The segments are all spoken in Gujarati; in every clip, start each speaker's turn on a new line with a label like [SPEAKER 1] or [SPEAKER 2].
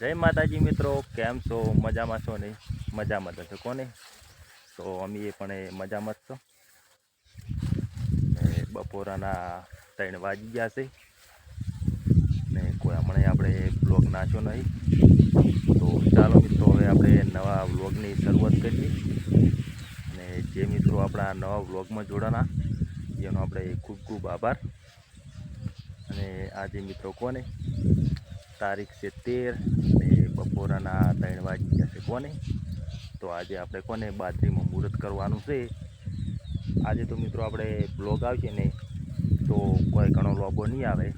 [SPEAKER 1] જય માતાજી મિત્રો, કેમ છો? મજામાં છો નહીં? મજામાં તો છો કોને? તો અમે પણ એ મજામાં જ છો. બપોરાના ત્રણ વાગી ગયા છે. ને કોઈ હમણાં આપણે બ્લોગ નાખ્યો નહીં. તો ચાલો મિત્રો, હવે આપણે નવા વ્લોગની શરૂઆત કરીએ. અને જે મિત્રો આપણા નવા વ્લોગમાં જોડાના એનો આપણે ખૂબ ખૂબ આભાર. અને આજે મિત્રો કોને? તારીખ છે તેર ને બપોરાના ત્રણ વાગી જશે કોને? તો આજે આપણે કોને? બાજરીમાં મુહૂર્ત કરવાનું છે. આજે તો મિત્રો આપણે બ્લોગ આવશે ને, તો કોઈ ઘણો લોબો નહીં આવે.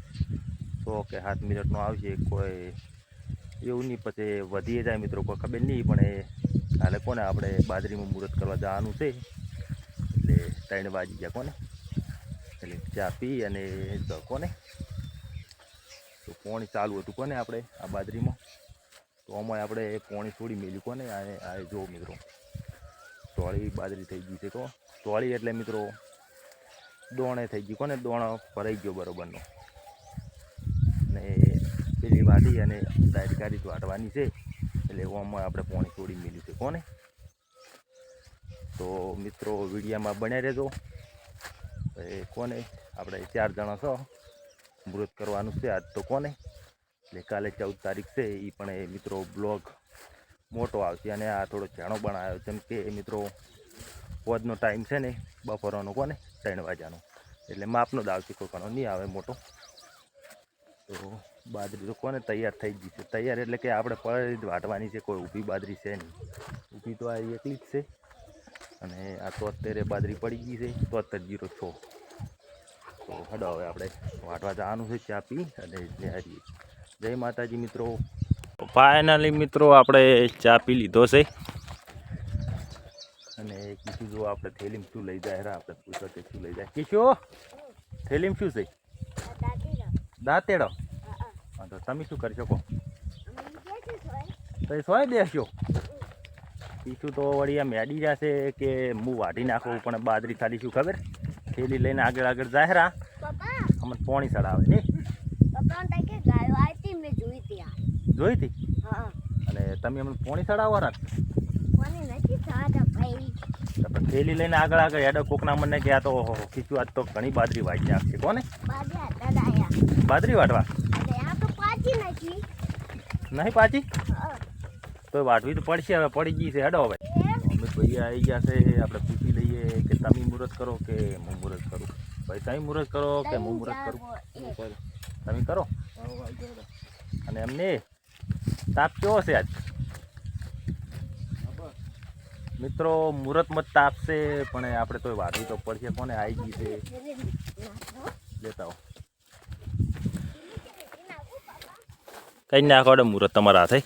[SPEAKER 1] તો કે સાત મિનિટનો આવશે, કોઈ એવું નહીં, પછી વધી જાય મિત્રો, કોઈ ખબર નહીં, પણ એ હાલે કોને? આપણે બાજરીમાં મુહૂર્ત કરવા જવાનું છે. એટલે ત્રણ વાગી ગયા કોને? એટલે ચા પી અને કોને? તો પોણી ચાલુ હતું કોને આપણે આ બાજરીમાં? તો આમાં આપણે પોણી થોડી મેલ્યું કોને? આ આ જો મિત્રો ટોળી બાજરી થઈ ગઈ છે તો. ટોળી એટલે મિત્રો, દોણે થઈ ગયું કોને? દોણો ભરાઈ ગયો બરોબરનો. ને પેલી વાટી અને દાયકારી વાટવાની છે. એટલે આમાં આપણે પોણી થોડી મેલ્યું છે કોને? તો મિત્રો વિડીયામાં બન્યા રહેજો. કોને? આપણે ચાર જણા છો. મૃત કરવાનું છે આજ તો કોને? એટલે કાલે ચૌદ તારીખ છે એ પણ એ મિત્રો બ્લોગ મોટો આવશે અને આ થોડો જાણો આવ્યો જેમ કે એ મિત્રો પોજનો ટાઈમ છે ને, બપોરનો કોને? ત્રણ વાગ્યાનો. એટલે માપનો જ આવશે કોઈ ઘણો નહીં આવે મોટો. તો બાજરી તો કોને તૈયાર થઈ છે? તૈયાર એટલે કે આપણે પડી જ વાટવાની છે, કોઈ ઊભી બાજરી છે નહીં. ઊભી તો આ એકલી જ છે. અને આ તોતેરે બાજરી પડી ગઈ છે, તોતેર જીરો છ. તો હડો હવે આપણે વાટવા જવાનું છે ચા પી અને નિહારીએ જય માતાજી મિત્રો. ફાઇનલી મિત્રો આપણે ચા પી લીધો છે. અને કીધું જો આપણે થેલીમ શું લઈ જાય હેરા, આપણે પૂછો કે શું લઈ જાય. કીશો, થેલીમ શું છે? દાંતેડો. હા, તો તમે શું કરી શકો? તો સોય બેસ્યો કીશું તો વળી આ મેડી જશે કે હું વાઢી નાખું, પણ બાદરી ખાલી શું ખબર? થેલી લઈને આગળ આગળ જાહેરા અમને પોણી ચડાવે ને જોઈ હતી અને તમે અમને પોણી ચડાવવા રાખ થેલી લઈને આગળ આગળ હેડો કોકના મને કે આ તો ખીચું આજ તો ઘણી બાજરી વાટી આપશે કોને? બાજરી વાટવા? નહીં પાછી? તો વાટવી તો પડશે હવે પડી ગઈ છે હેડો હવે. ભાઈ આવી ગયા છે આપણે પૂછી લઈએ કે તમે મુહૂર્ત કરો કે હું મુહૂર્ત કરું? ભાઈ તમે મુહૂર્ત કરો કે હું મુહૂર્ત કરું? તમે કરો. અને એમને તાપ કેવો છે આજ? મિત્રો મુહૂર્તમાં જ તાપ છે પણ આપણે તો વાટવી તો પડશે કોને આવી ગઈ છે? લેતા આવો. કઈ નાખો મુહૂર્ત તમારા હાથે.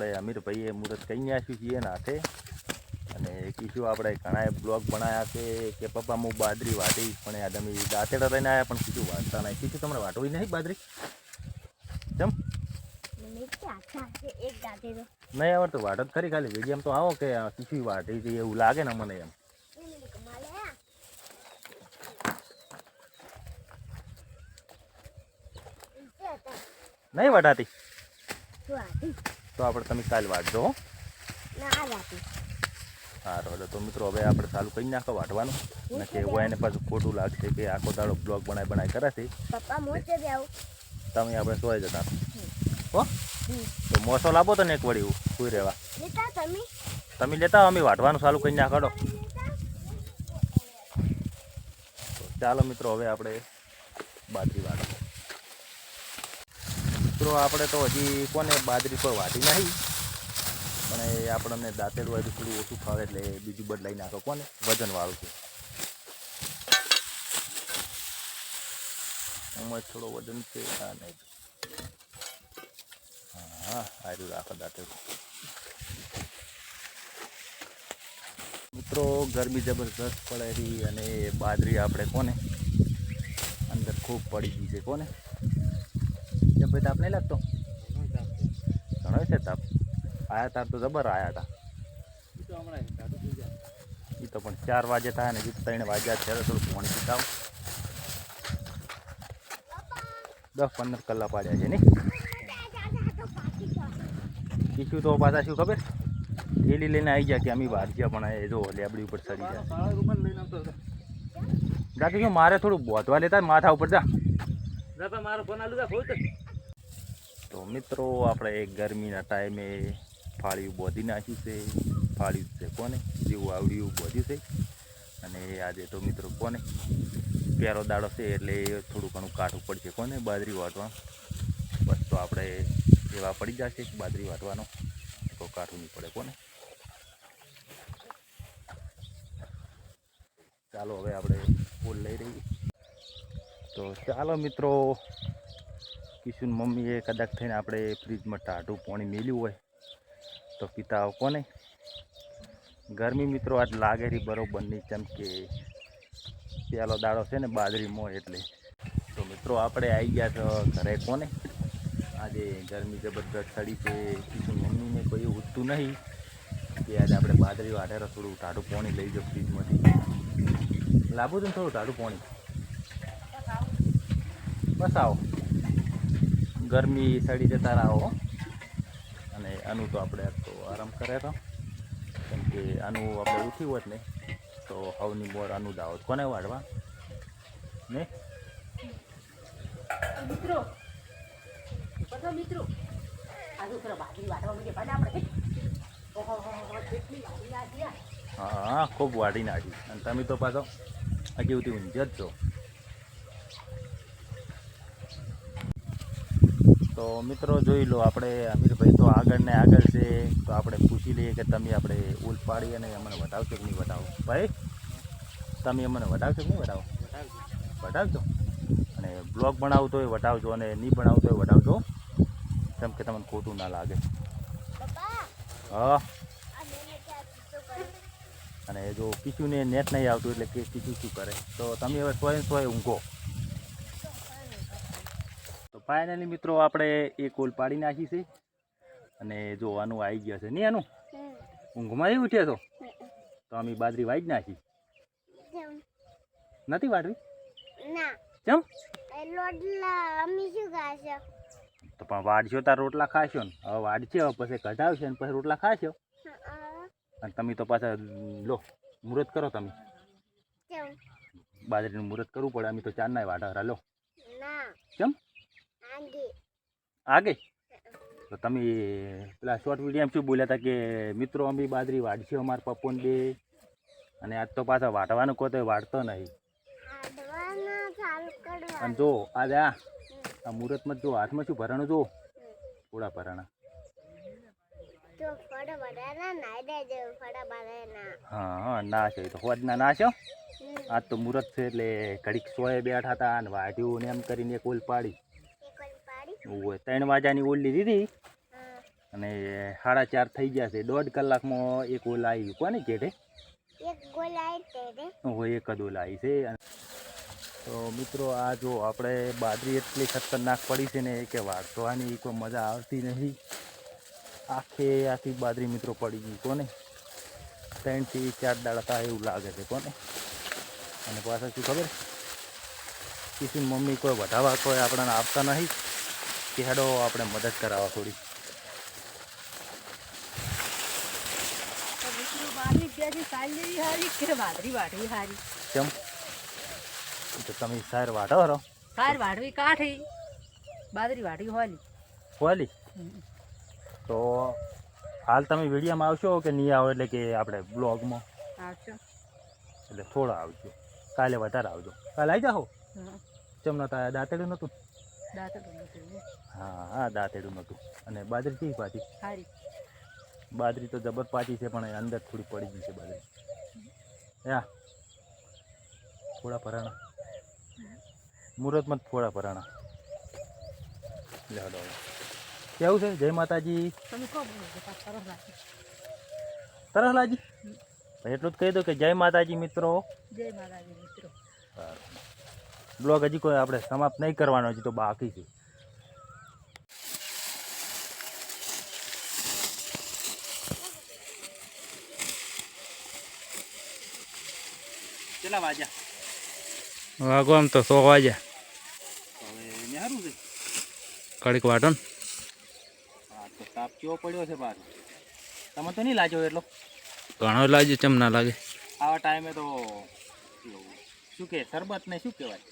[SPEAKER 1] આપણે અમીરભાઈએ મુહૂર્ત કઈ નાખ્યું છીએ એના હાથે. અને કીધું આપણે ઘણા બ્લોગ બનાવ્યા છે કે પપ્પા હું બાદરી વાટી પણ યાદ અમે દાંતેડા લઈને આવ્યા પણ કીધું વાંચતા નહીં. કીધું તમને વાટવી નહીં બાદરી કેમ નહીં આવડતું વાટો જ ખરી ખાલી વિડીયમ તો આવો કે કીધું વાટી હતી એવું લાગે ને મને એમ. નહીં વાટાતી તો આપણે તમે કાલ વાંચજો સારું એટલે તો મિત્રો હવે આપણે ચાલુ કરી નાખો વાટવાનું અને કે એવું એને પાછું ખોટું લાગશે કે આખો દાડો બ્લોગ બનાવી બનાવી કરે છે.
[SPEAKER 2] પપ્પા મોચે જાવ
[SPEAKER 1] તમે આપણે સોય જતા. હો? તો મોસો લાવો તો ને એક વળી સુઈ રહેવા.
[SPEAKER 2] તમે?
[SPEAKER 1] લેતા અમે વાટવાનું ચાલુ કરી નાખો ચાલો મિત્રો હવે આપણે બાજરી વાટો મિત્રો આપણે તો હજી કોને બાજરી પર વાટી નાખી પણ એ આપણને દાંતેડું હજુ થોડું ઓછું ફાવે એટલે બીજું બદલાઈ નાખો કોને? વજનવાળું છે. એમાં થોડો વજન છે હા નહીં. હા આર્યું રાખો દાંતેડું મિત્રો, ગરમી જબરદસ્ત પડે રહી અને બાજરી આપણે કોને? અંદર ખૂબ પડી ગઈ છે કોને? કે તાપ નહીં લાગતો? ઘણો છે તાપ. આયા તાર તો જબર આયા હતા એ તો પણ ચાર વાગે થાય ને ત્રણ વાગ્યા ત્યારે થોડું પાણી પીતાવ દસ પંદર કલાક પાડ્યા છે ને કીધું તો પાછા શું ખબર? થેલી લઈને આવી ગયા કે અમે બહાર ગયા પણ એ જો લેબડી ઉપર ચડી જાય શું મારે થોડું બોધવા લેતા માથા ઉપર જા.
[SPEAKER 3] દાદા મારો ફોન આલુ જા ફોન
[SPEAKER 1] તો મિત્રો, આપણે ગરમીના ટાઈમે ફાળિયું બોધી નાખ્યું છે. ફાળ્યું છે કોને? જેવું આવડ્યું બોધ્યું છે. અને આજે તો મિત્રો કોને? પ્યારો દાડો છે એટલે થોડું ઘણું કાઠું પડશે કોને? બાજરી વાટવા બસ તો આપણે એવા પડી જશે બાજરી વાટવાનો. તો કાઠું નહીં પડે કોને? ચાલો હવે આપણે ફૂલ લઈ રહીએ તો ચાલો મિત્રો કિશુન મમ્મીએ કદાચ થઈને આપણે ફ્રીજમાં ટાઢું પાણી મેલ્યું હોય તો પીતા આવકો કોને? ગરમી મિત્રો આજ લાગે રહી બરોબર નહીં, કેમ કે પેલો દાડો છે ને બાજરીમાં એટલે. તો મિત્રો આપણે આવી ગયા તો ઘરે કોને? આજે ગરમી જબરદસ્ત ચડી છે. કિશુન મમ્મીને કોઈ ઉઠતું નહીં કે આજે આપણે બાજરી વાઢે થોડું ટાઢું પાણી લઈ જાઓ ફ્રીજમાંથી. લાવવું છે ને થોડું ટાઢું પાણી? બસ આવો. ગરમી સડી જતા રહો. અને આનું તો આપણે તો આરામ કરે તો. કેમ કે આનું આપણે ઉઠ્યું હોત ને તો હવની મોર આનું દાવત કોને વાળવા ને?
[SPEAKER 4] મિત્રો બધા મિત્રો આપણે. હો
[SPEAKER 1] ખૂબ વાઢી નાખી. અને તમે તો પાછો હજી સુધી ઊંઝ જ છો. તો મિત્રો જોઈ લો આપણે અમીરભાઈ તો આગળ ને આગળ છે તો આપણે પૂછી લઈએ કે તમે આપણે ઉલ પાડી અને અમને વટાવશો કે નહીં વટાવો ભાઈ તમે અમને વટાવશો કે નહીં વટાવો વટાવજો અને બ્લોગ બનાવતો હોય વટાવજો અને નહીં બનાવતો હોય વટાવજો કેમ કે તમને ખોટું ના લાગે. હા. અને જો પીચુને નેટ નહીં આવતું એટલે કે પીચું શું કરે? તો તમે હવે સોય સોય ઊંઘો. ફાઇનલી મિત્રો આપણે એક ઓલ પાડી નાખી છે. અને જોવાનું આવી ગયા છે. નહીં આનું ઊંઘમાં આવી ઉઠ્યા છો તો અમે બાજરી વાઈ જ નાખી. નથી વાટવી?
[SPEAKER 2] ના.
[SPEAKER 1] કેમ? તો પણ વાડશો તાર રોટલા ખાશો ને. હવે વાડશે હવે પછી કઢાવશે ને પછી રોટલા ખાશો. અને તમે તો પાછા લો મુહૂર્ત કરો તમે. બાજરીનું મુહૂર્ત કરવું પડે. અમે તો ચાર ના વાડા લો. કેમ?
[SPEAKER 2] આગે
[SPEAKER 1] તો તમે પેલા શોર્ટ વીડિયો શું બોલ્યા હતા કે મિત્રો અમે બાજરી વાઢશે અમારા પપ્પોને બે. અને આજ તો પાછા વાટવાનું કહો તો વાટતો નહીં. અને જો આજે આ આ મુહૂર્તમાં જો હાથમાં શું ભરાણું જો થોડા ભરાણા. હા નાશ હોય તો હોજના ના.
[SPEAKER 2] હમ.
[SPEAKER 1] આજ તો મુહૂર્ત છે એટલે ઘડીક સોએ બેઠા હતા અને વાઢ્યું ને એમ કરીને એક ઓલ પાડી. ઓય ત્રણ વાજાની ઓલી
[SPEAKER 2] દીધી
[SPEAKER 1] અને સાડા ચાર થઈ ગયા છે. દોઢ કલાકમાં એક ઓલ આવી કોને
[SPEAKER 2] કેટે
[SPEAKER 1] હોય એક જ ઓલ આવી છે. તો મિત્રો આ જો આપણે બાજરી એટલી ખતરનાક પડી છે ને કે વાળવાની કોઈ મજા આવતી નથી. આખે આખી બાજરી મિત્રો પડી ગઈ. કોને? ત્રણથી ચાર દાડા એવું લાગે છે. કોને? અને પાછા શું ખબર? કિશન મમ્મી કોઈ વધાવા કોઈ આપણને આપતા નહીં કે હેડો આપણે મદદ કરાવવા થોડી. કેમ? તો તમે સાર વાટો હરો.
[SPEAKER 4] સાર વાટવી કાઠી. બાજરી વાટવી હોલી.
[SPEAKER 1] કોલી તો હાલ તમે વિડીયોમાં આવશો કે નહીં આવો એટલે કે આપણે બ્લોગમાં?
[SPEAKER 4] આવશો.
[SPEAKER 1] એટલે થોડા આવજો. કાલે વધારે આવજો. કાલે આવી જાઓ? ચમ નતા
[SPEAKER 4] દાંતડ્યું નતું.
[SPEAKER 1] હા હા દાંતેડું નહોતું. અને બાજરી કેવી પાછી
[SPEAKER 4] સારી.
[SPEAKER 1] બાજરી તો જબર પાછી છે પણ અંદર થોડી પડી ગઈ છે બાજરી. યા થોડા પરાણા મુહૂર્તમાં થોડા પરાણા લે હડો કેવું છે? જય માતાજી.
[SPEAKER 4] તમે કહો બોલો તો પાછું સરસ લાગે.
[SPEAKER 1] તરસ લાજી એટલું જ કહી દો કે જય માતાજી મિત્રો.
[SPEAKER 4] જય માતાજી મિત્રો.
[SPEAKER 1] બ્લોગ હજી કોઈ આપણે સમાપ્ત નહીં કરવાનો હજી તો બાકી છે.
[SPEAKER 3] કેટલા વાગ્યા?
[SPEAKER 1] વાગો આમ તો સો વાગ્યા.
[SPEAKER 3] હવે સારું
[SPEAKER 1] કડીક વાટો ને
[SPEAKER 3] હા તો તાપ કેવો પડ્યો છે પાછો? તમે તો નહીં લાગ્યો એટલો?
[SPEAKER 1] ઘણો લાગે ચમ ના લાગે.
[SPEAKER 3] આવા ટાઈમે તો શું કે શરબત ને શું કહેવાય?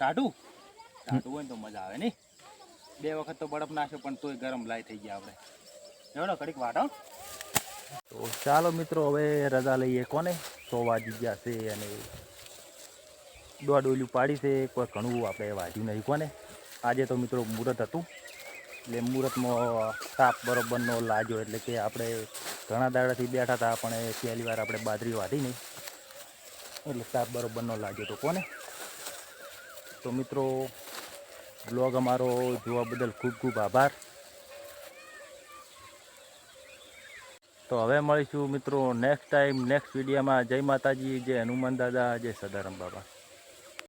[SPEAKER 3] ટાઢું? ટાઢું હોય ને તો મજા આવે નહીં બે વખત તો બરફ નાખ્યો પણ તોય ગરમ લાય થઈ ગયા આપણે. એવડો કડીક વાટો
[SPEAKER 1] તો ચાલો મિત્રો, હવે રજા લઈએ કોને? સો વાગી ગયા છે અને દોઢ પાડી છે. કોઈ ઘણું આપણે વાંચ્યું નહીં કોને? આજે તો મિત્રો મુહૂર્ત હતું. એટલે મુહૂર્તમાં સાપ બરોબરનો લાજો એટલે કે આપણે ઘણા દાડાથી બેઠા હતા, પણ પહેલી વાર આપણે બાજરી વાઢી નહીં. એટલે સાપ બરોબરનો લાગ્યો તો કોને? તો મિત્રો બ્લોગ અમારો જોવા બદલ ખૂબ ખૂબ આભાર. તો હવે મળીશું મિત્રો નેક્સ્ટ ટાઈમ નેક્સ્ટ વિડીયામાં જય માતાજી, જય હનુમાન દાદા, જય સદારામ બાબા.